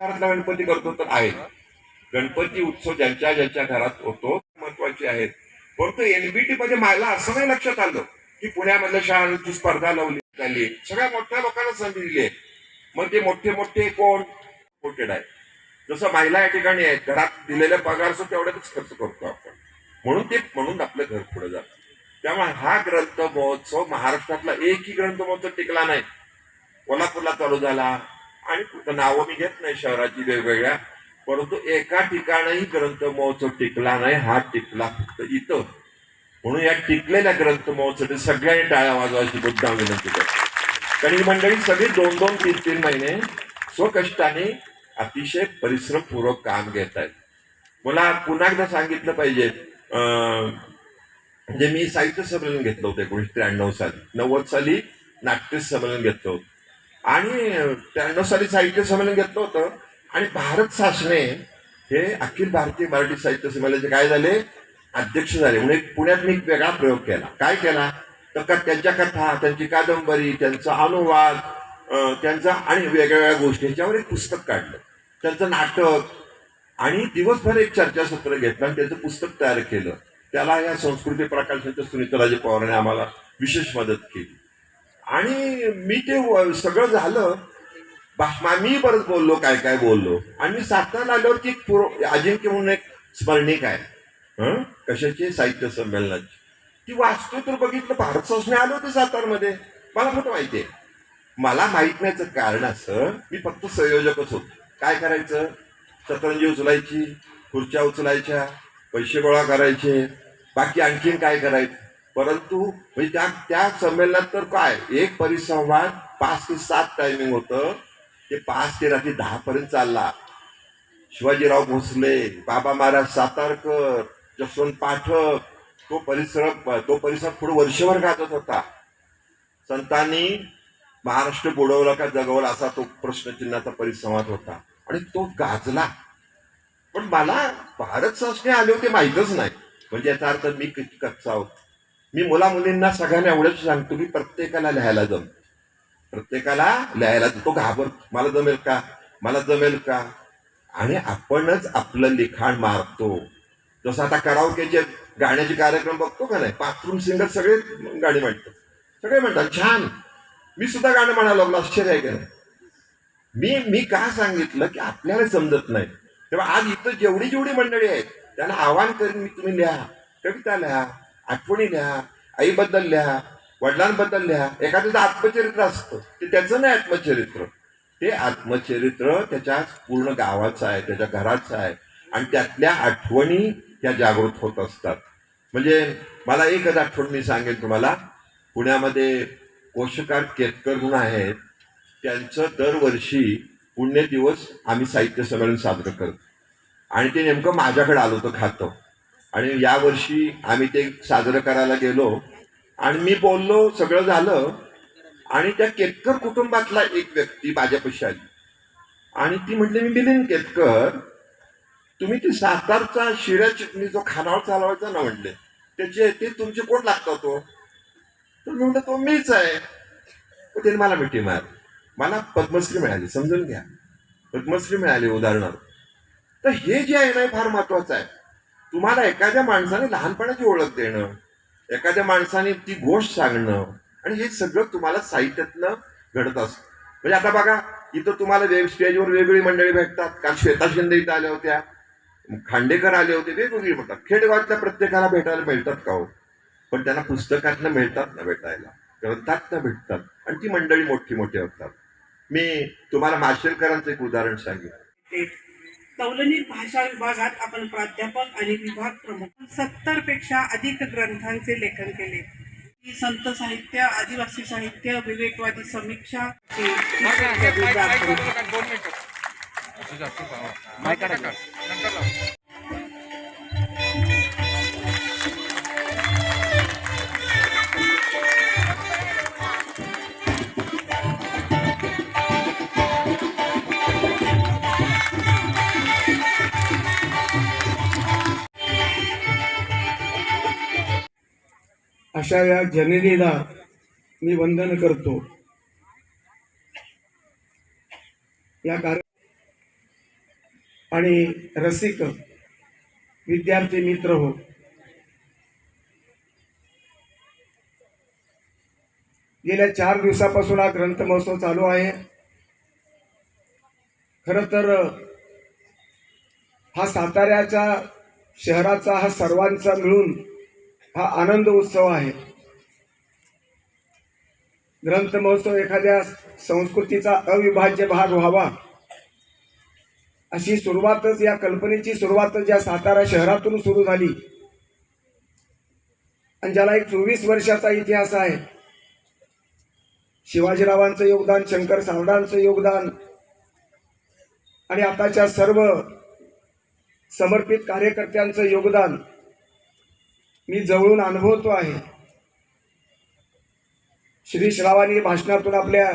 घरातला गणपती करतो तर आहे. गणपती उत्सव ज्यांच्या ज्यांच्या घरात होतो महत्त्वाचे आहेत. परंतु एनबीटी मध्ये मला असं नाही लक्षात आलं की पुण्यामधल्या शाळांची स्पर्धा लावली झाली. सगळ्या मोठ्या लोकांना संधी दिली आहे मग ते मोठे मोठे कोण? कोटेड आहे जसं महिला या ठिकाणी आहेत घरात दिलेल्या पगार तेवढ्यातच खर्च करतो आपण. म्हणून ते म्हणून आपलं घर पुढे जातं. त्यामुळे हा ग्रंथ महोत्सव महाराष्ट्रातला एकही ग्रंथ महोत्सव टिकला नाही. कोल्हापूरला चालू झाला. आणि नावं मी घेत नाही शहराची वेगवेगळ्या. परंतु एका ठिकाणही ग्रंथ महोत्सव टिकला नाही हा टिकला फक्त इथं. म्हणून या टिकलेल्या ग्रंथ महोत्सव सगळ्यांनी टाळ्या वाजवायची मुद्दाम विनंती करतो. कारण ही मंडळी सगळी दोन दोन तीन तीन महिने स्वकष्टाने अतिशय परिश्रमपूर्वक काम घेत आहेत. मला पुन्हा एकदा सांगितलं पाहिजे अं, म्हणजे मी साहित्य संमेलन घेतलं होतं एकोणीसशे त्र्याण्णव साली नव्वद साली नाट्य संमेलन घेतलं होतं. आणि त्र्याण्णव साली साहित्य संमेलन घेतलं होतं. आणि भारत शासने हे अखिल भारतीय मराठी साहित्य संमेलनाचे काय झाले? अध्यक्ष झाले. म्हणून एक पुण्यात मी एक वेगळा प्रयोग केला. काय केला? तर का त्यांच्या कथा त्यांची कादंबरी त्यांचा अनुवाद त्यांचा आणि वेगवेगळ्या गोष्टी ह्याच्यावर एक पुस्तक काढलं. त्यांचं नाटक. आणि दिवसभर एक चर्चासत्र घेतलं आणि त्याचं पुस्तक तयार केलं. त्याला या संस्कृती प्रकाशनाच्या सुनीताराजे पवारांनी आम्हाला विशेष मदत केली. आणि मी ते सगळं झालं बा- मी परत बोललो काय काय बोललो. आणि मी सातारा आल्यावरती एक पुरो अजिंक्य म्हणून एक स्मरणिक आहे. हं? कशाची? साहित्य संमेलनाची. ती वाचतो तर बघितलं भारत संस्ने आलं होतं सातारमध्ये. मला कुठं माहिती आहे. मला माहीत नाहीचं कारण असं मी फक्त संयोजकच होतो. काय करायचं? सतरंजी उचलायची खुर्च्या उचलायच्या पैसे गोळा करायचे. बाकी आणखीन काय करायचं? परंतु म्हणजे त्या त्या संमेलनात तर काय एक परिसंवाद पाच ते सात टायमिंग होतं. ते पाच ते रात्री दहापर्यंत चालला. शिवाजीराव भोसले बाबा महाराज सातारकर जसवंत पाठक तो परिसर तो परिसर पुढे वर्षभर गाजत होता. संतांनी महाराष्ट्र बुडवला का जगवला असा तो प्रश्नचिन्हाचा परिसंवाद होता. आणि तो गाजला. पण मला भारत संस्कृती आले होते माहीतच नाही. म्हणजे याचा अर्थ मी किती कच्चा होतो. मी मुला मुलींना सगळ्यांना एवढंच सांगतो की प्रत्येकाला लिहायला जम प्रत्येकाला लिहायला तो घाबर मला जमेल का? मला जमेल का? आणि आपणच आपलं लिखाण मारतो. जसं आता करावकेचे गाण्याचे कार्यक्रम बघतो का नाही? बाथरूम सिंगर सगळे गाणी म्हणतात. सगळे म्हणतात छान. मी सुद्धा गाणं म्हणायला लागलो. आश्चर्य आहे का नाही? मी मी का सांगितलं की आपल्याला समजत नाही. तेव्हा आज इथं जेवढी जेवढी मंडळी आहेत त्यांना आवाहन करीन मी तुम्ही लिहा. कविता लिहा. आठवणी लिहा आईबद्दल लिहा वडिलांबद्दल लिहा एखाद्याचं आत्मचरित्र असतं. ते त्याचं नाही आत्मचरित्र. ते आत्मचरित्र त्याच्या पूर्ण गावाचं आहे त्याच्या घराचं आहे. आणि त्यातल्या आठवणी त्या जागृत होत असतात. म्हणजे मला एकच आठवण मी सांगेन तुम्हाला. पुण्यामध्ये कोशकार केतकर म्हणून आहेत. त्यांचं दरवर्षी पुण्यदिवस आम्ही साहित्य संमेलन साजरं करतो. आणि ते नेमकं माझ्याकडे आलं होतं खातं. आणि यावर्षी आम्ही ते साजरं करायला गेलो. आणि मी बोललो सगळं झालं. आणि त्या केतकर कुटुंबातला एक व्यक्ती माझ्यापाशी आली. आणि ती म्हटली मी मिलिंद केतकर तुम्ही ते सातारचा शिऱ्या चिटणी जो खानावर चालवायचा ना म्हटले त्याचे ते तुमचे कोण लागतो तो? तर मी म्हटलं तो मीच आहे. त्याने मला मिठी मार मला पद्मश्री मिळाली समजून घ्या. पद्मश्री मिळाली उदाहरणार्थ. तर हे जे आहे ना हे फार महत्वाचं आहे. तुम्हाला एखाद्या माणसाने लहानपणाची ओळख देणं एखाद्या माणसाने ती गोष्ट सांगणं आणि हे सगळं तुम्हाला साहित्यातनं घडत असतं. म्हणजे आता बघा इथं तुम्हाला वेब स्टेजवर वेगवेगळी मंडळी भेटतात. काल श्वेता शिंदे इथं आल्या होत्या. खांडेकर आले होते वेगवेगळी म्हणतात. खेडेगावातल्या प्रत्येकाला भेटायला मिळतात का हो? पण त्यांना पुस्तकातनं मिळतात ना भेटायला. ग्रंथातनं भेटतात. आणि ती मंडळी मोठी मोठी होतात. मी तुम्हाला माशेलकरांचं एक उदाहरण सांगितलं तौलनिक भाषा विभागात आपण प्राध्यापक आणि विभाग प्रमुख सत्तरपेक्षा अधिक ग्रंथांचे लेखन केले ही संत साहित्य आदिवासी साहित्य विवेकवादी समीक्षा अशा या जननीला मी वंदन करतो. या कार्य आणि रसिक विद्यार्थी मित्र हो. गेल्या चार दिवसापासून हा ग्रंथ महोत्सव चालू आहे. खरं तर हा साताऱ्याच्या शहराचा हा सर्वांचा मिळून हा आनंद उत्सव आहे. ग्रंथ महोत्सव एखाद्या संस्कृतीचा अविभाज्य भाग व्हावा. अशी सुरुवातच या कल्पनेची सुरुवातच या सातारा शहरातून सुरू झाली. आणि ज्याला एक चोवीस वर्षाचा इतिहास आहे. शिवाजीरावांचं योगदान शंकर सावडांचं योगदान आणि आताच्या सर्व समर्पित कार्यकर्त्यांचं योगदान मी जवळून अनुभवतो आहे. श्री श्रावानी भाषणातून आपल्या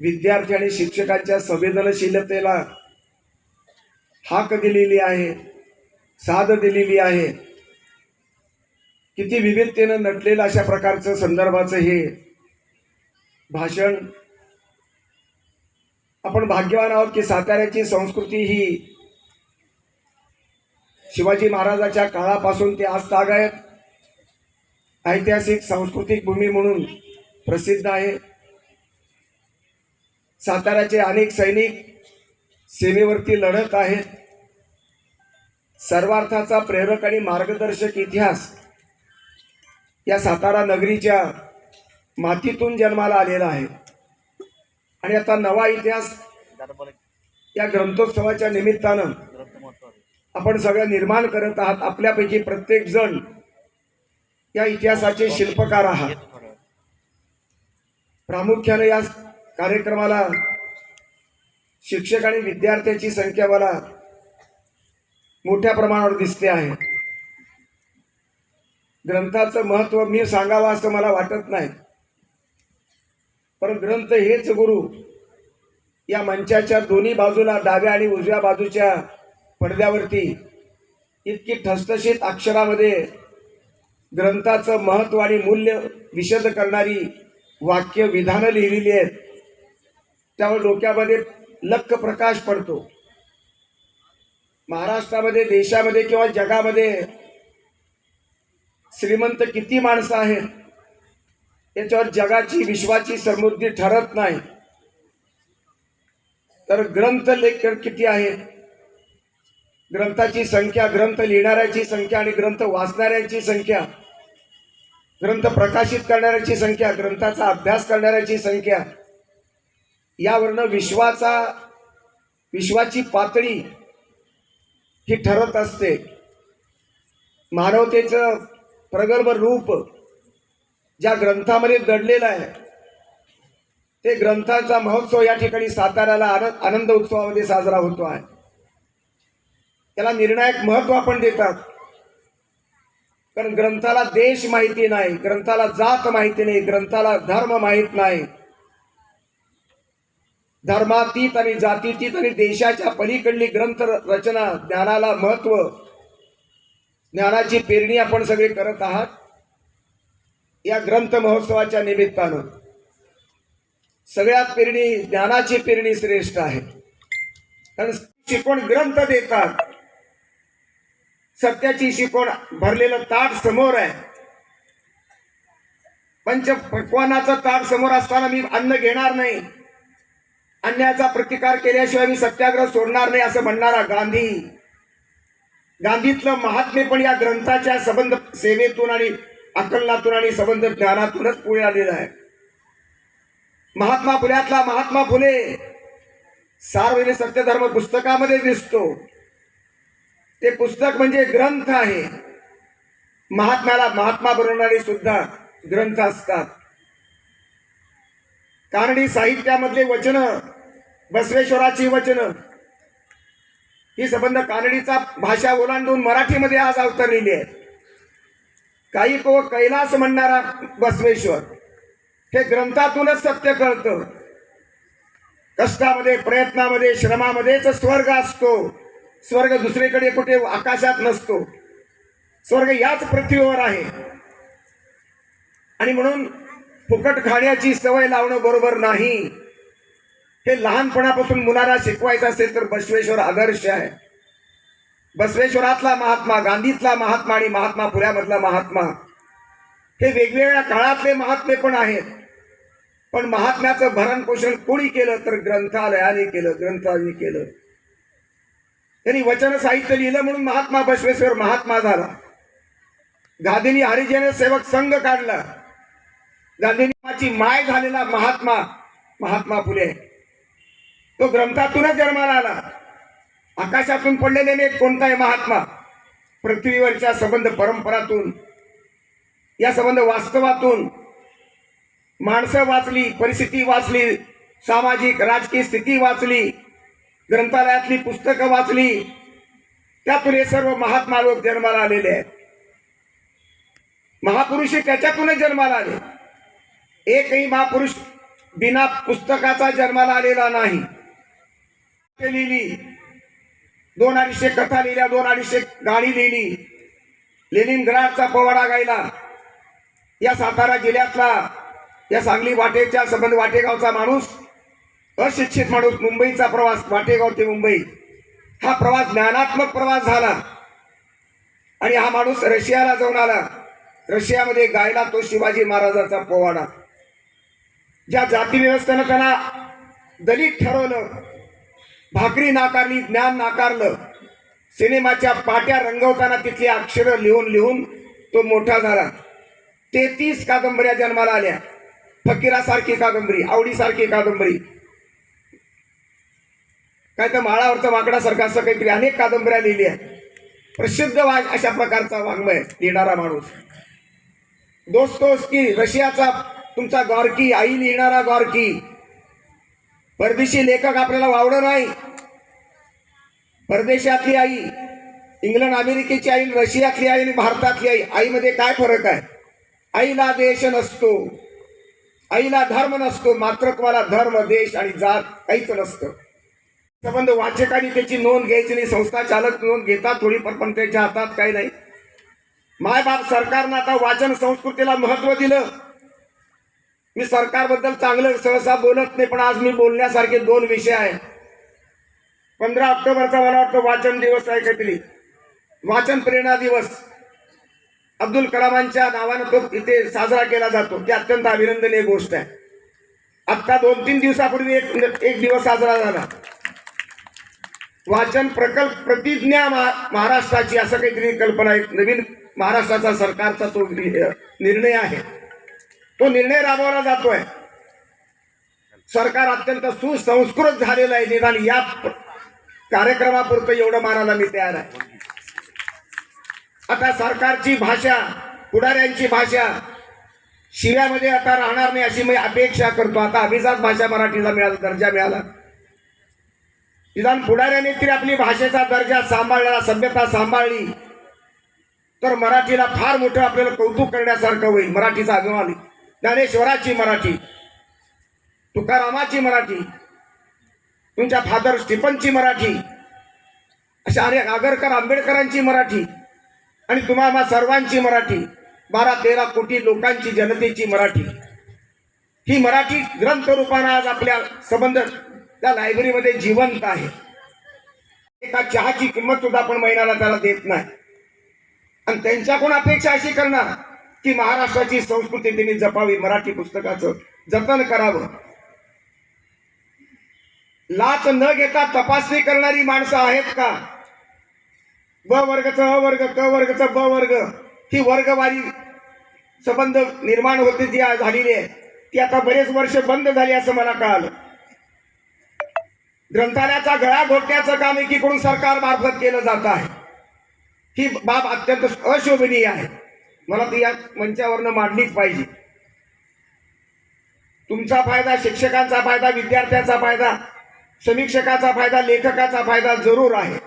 विद्यार्थी आणि शिक्षकांच्या संवेदनशीलतेला हाक दिलेली आहे साध दिलेली आहे. किती विविधतेनं नटलेलं अशा प्रकारचं संदर्भाचं हे भाषण. आपण भाग्यवान आहोत की साताऱ्याची संस्कृती ही शिवाजी महाराजाच्या काळापासून ते आज तागायत ऐतिहासिक सांस्कृतिक भूमी म्हणून प्रसिद्ध आहे. साताऱ्याचे अनेक सैनिक सीमेवरती लढत आहेत. सर्वार्थाचा प्रेरक आणि मार्गदर्शक इतिहास या सातारा नगरीच्या मातीतून जन्माला आलेला आहे. आणि आता नवा इतिहास या ग्रंथोत्सवाच्या निमित्तानं आपण सगळं निर्माण करत आहात आपल्यापैकी प्रत्येक जण या इतिहासाचे शिल्पकार आहात. प्रामुख्याने या कार्यक्रमाला शिक्षक आणि विद्यार्थ्याची संख्या मला मोठ्या प्रमाणावर दिसते आहे. ग्रंथाचं महत्त्व मी सांगावं असं मला वाटत नाही. पण ग्रंथ हेच गुरु या मंचाच्या दोन्ही बाजूला डाव्या आणि उजव्या बाजूच्या पडद्यावरती इतकी ठसठशीत अक्षरामध्ये ग्रंथाचं महत्त्व आणि मूल्य विशद करणारी वाक्य विधानं लिहिलेली आहेत. त्यावर डोक्यामध्ये लक्क प्रकाश पडतो. महाराष्ट्रामध्ये देशामध्ये किंवा जगामध्ये श्रीमंत किती माणसं आहेत याच्यावर जगाची विश्वाची समृद्धी ठरत नाही. तर ग्रंथ लेखक किती आहेत ग्रंथाची संख्या ग्रंथ लिहिणाऱ्याची संख्या आणि ग्रंथ वाचणाऱ्यांची संख्या ग्रंथ प्रकाशित करणाऱ्याची संख्या ग्रंथाचा अभ्यास करणाऱ्याची संख्या यावरनं विश्वाचा विश्वाची पातळी ही ठरत असते. मानवतेचं प्रगल्भ रूप ज्या ग्रंथामध्ये दडलेलं आहे ते ग्रंथाचा महोत्सव या ठिकाणी साताऱ्याला आनंद आनंद उत्सवामध्ये साजरा होतो आहे. त्याला निर्णायक महत्त्व आपण देतात. कारण ग्रंथाला देश माहिती नाही ग्रंथाला जात माहिती नाही ग्रंथाला धर्म माहीत नाही. धर्मातीत आणि जातीतीत आणि देशाच्या पलीकडली ग्रंथ रचना ज्ञानाला महत्त्व ज्ञानाची पेरणी आपण सगळे करत आहात या ग्रंथ महोत्सवाच्या निमित्तानं. सगळ्यात पेरणी ज्ञानाची पेरणी श्रेष्ठ आहे. कारण शिकवण ग्रंथ देतात. सत्याची शिकवण भरलेलं ताट समोर आहे. पंच पकवानाचं ताट समोर असताना मी अन्न घेणार नाही. अन्याचा प्रतिकार केल्याशिवाय मी सत्याग्रह सोडणार नाही असं म्हणणारा गांधी. गांधीतलं महात्मे पण या ग्रंथाच्या संबंध सेवेतून आणि आकलनातून आणि संबंध ज्ञानातूनच पुढे आलेला आहे. महात्मा फुल्यातला महात्मा फुले. सार्वजनिक सत्यधर्म पुस्तकामध्ये दिसतो. ते पुस्तक म्हणजे ग्रंथ आहे. महात्म्याला महात्मा बनवणारे सुद्धा ग्रंथ असतात. कानडी साहित्यामधले वचन बसवेश्वराची वचन ही संबंध कानडीचा भाषा ओलांडून मराठीमध्ये आज अवतरलेली आहे काही को कैलास म्हणणारा बसवेश्वर हे ग्रंथातूनच सत्य कळतं. कष्टामध्ये प्रयत्नामध्ये श्रमामध्येच स्वर्ग असतो. स्वर्ग दुसरीकडे कुठे आकाशात नसतो. स्वर्ग याच पृथ्वीवर आहे. आणि म्हणून फुकट खाण्याची सवय लावणं बरोबर नाही. हे लहानपणापासून मुलाला शिकवायचं असेल तर बसवेश्वर आदर्श आहे. बसवेश्वरातला महात्मा गांधीतला महात्मा आणि महात्मा पुण्यामधला महात्मा. हे वेगवेगळ्या काळातले महात्मे पण आहेत. पण महात्म्याचं भरण पोषण कोणी केलं तर ग्रंथालयाने केलं ग्रंथाने केलं. त्यांनी वचन साहित्य लिहिलं म्हणून महात्मा बसवेश्वर महात्मा झाला. गांधींनी हरिजन सेवक संघ काढला. गांधींची माय झालेला महात्मा महात्मा फुले. तो ग्रंथातूनच जन्माला आला. आकाशातून पडलेले नाही कोणताही महात्मा? पृथ्वीवरच्या संबंध परंपरातून या संबंध वास्तवातून. माणसं वाचली परिस्थिती वाचली सामाजिक राजकीय स्थिती वाचली. ग्रंथालयातली पुस्तकं वाचली. त्यातून हे सर्व महात्मा लोक जन्माला आलेले आहेत. महापुरुष हे त्याच्यातूनच जन्माला आले. एकही महापुरुष बिना पुस्तकाचा जन्माला आलेला नाही. लिहिली दोन अडीचशे कथा लिहिल्या दोन अडीचशे गाणी लिहिली. लेनिनग्राडचा पोवाडा गायला. या सातारा जिल्ह्यातला या सांगली वाटेच्या संबंध वाटेगावचा माणूस अशिक्षित माणूस मुंबईचा प्रवास वाटेगाव ते मुंबई. हा प्रवास ज्ञानात्मक प्रवास झाला. आणि हा माणूस रशियाला जाऊन आला. रशियामध्ये गायला तो शिवाजी महाराजाचा पोवाडा. ज्या जाती व्यवस्थेनं त्यांना दलित ठरवलं भाकरी नाकारली ज्ञान नाकारलं सिनेमाच्या पाट्या रंगवताना तिथली अक्षरं लिहून लिहून तो मोठा झाला. तेहतीस कादंबऱ्या जन्माला आल्या. फकीरासारखी कादंबरी आवडीसारखी कादंबरी. काय तर माळावरचा माकडासारखा असं काहीतरी अनेक कादंबऱ्या लिहिल्या प्रसिद्ध वा अशा प्रकारचा वाङ्मय लिहिणारा माणूस. दोस्तोस्की रशियाचा तुमचा गॉरकी आई लिहिणारा गॉरकी. परदेशी लेखक आपल्याला वावडं नाही. परदेशातली आई इंग्लंड अमेरिकेची आई रशियातली आई आणि भारतातली आई आईमध्ये काय फरक आहे? आईला देश नसतो. आईला धर्म नसतो. मात्र तुम्हाला धर्म देश आणि जात काहीच नसतं. संबंध वाचकांनी त्याची नोंद घ्यायची नाही. संस्था चालक नोंद घेतात थोडीफार पण त्याच्या हातात काही नाही. मायबाप सरकारनं आता वाचन संस्कृतीला महत्त्व दिलं. मी सरकारबद्दल चांगलं सहसा बोलत नाही पण आज मी बोलण्यासारखे दोन विषय आहेत पंधरा ऑक्टोबरचा मला वाटतं वाचन दिवस आहे काहीतरी वाचन प्रेरणा दिवस. अब्दुल कलामांच्या नावानं तो इथे साजरा केला जातो. ती अत्यंत अभिनंदनीय गोष्ट आहे. आत्ता दोन तीन दिवसापूर्वी एक एक दिवस साजरा झाला. वाचन प्रकल्प प्रतिज्ञा महाराष्ट्राची असं काहीतरी कल्पना आहे. नवीन महाराष्ट्राचा सरकारचा तो निर्णय आहे. तो निर्णय राबवला जातोय. सरकार अत्यंत सुसंस्कृत झालेलं आहे निदान या कार्यक्रमापुरतं एवढं मानायला मी तयार आहे. आता सरकारची भाषा पुढाऱ्यांची भाषा शिव्यामध्ये आता राहणार नाही अशी मी अपेक्षा करतो. आता अभिजात भाषा मराठीला मिळाला दर्जा मिळाला. निदान पुढाऱ्याने तरी आपली भाषेचा दर्जा सांभाळला सभ्यता सांभाळली. तर मराठीला फार मोठं आपल्याला कौतुक करण्यासारखं होईल मराठीचा अभिमान. ज्ञानेश्वराची मराठी तुकारामाची मराठी तुमच्या फादर स्टीफनची मराठी अशा अनेक आगरकर आंबेडकरांची मराठी आणि तुम्हाला सर्वांची मराठी बारा तेरा कोटी लोकांची जनतेची मराठी. ही मराठी ग्रंथ रूपानं आज आपल्या संबंध त्या लायब्ररीमध्ये जिवंत आहे. एका चहाची किंमत सुद्धा आपण महिन्याला त्याला देत नाही. आणि त्यांच्याकडून अपेक्षा अशी करणार की महाराष्ट्राची संस्कृती त्यांनी जपावी मराठी पुस्तकाचं जतन करावं. लाच न घेता तपासणी करणारी माणसं आहेत का? ब वर्गचं अ वर्ग क वर्गचं ब वर्ग. ही वर्गवारी संबंध निर्माण होते जी झालेली आहे. ती आता बरेच वर्ष बंद झाली असं मला कळालं. ग्रंथालयाचा गळा घोटण्याचं काम एकीकडून सरकार मार्फत केलं जात आहे. ही बाब अत्यंत अशोभनीय आहे. मला ती या मंचावरनं मांडलीच पाहिजे. तुमचा फायदा शिक्षकांचा फायदा विद्यार्थ्याचा फायदा समीक्षकाचा फायदा लेखकाचा फायदा जरूर आहे.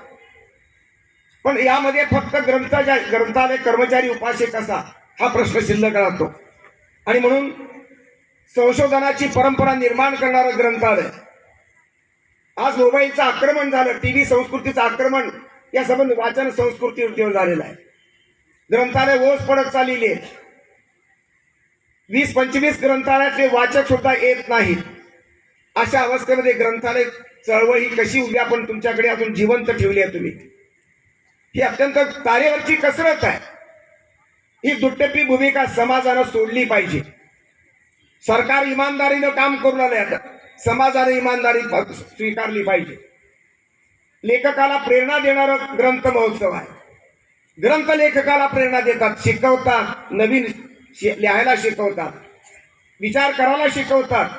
पण यामध्ये फक्त ग्रंथ ग्रंथालय कर्मचारी उपासक असा हा प्रश्न शिल्लक राहतो. आणि म्हणून संशोधनाची परंपरा निर्माण करणारं ग्रंथालय आज मोबाईलचं आक्रमण झालं टीव्ही संस्कृतीचं आक्रमण या संबंध वाचन संस्कृतीवर झालेलं आहे. ग्रंथालय ओस पडत चाललेली वीस पंचवीस ग्रंथालयातले वाचक सुद्धा येत नाहीत. अशा अवस्थेमध्ये ग्रंथालय चळवळ ही कशी उभी आपण तुमच्याकडे अजून जिवंत ठेवली आहे तुम्ही? ही अत्यंत तारेवरची कसरत आहे. ही दुट्टपी भूमिका समाजानं सोडली पाहिजे. सरकार इमानदारीनं काम करू आलंय आता. समाजाने इमानदारी स्वीकारली पाहिजे. लेखकाला प्रेरणा देणारा ग्रंथ महोत्सव आहे. ग्रंथ लेखकाला प्रेरणा देतात शिकवतात नवीन शि- लिहायला शिकवतात विचार करायला शिकवतात.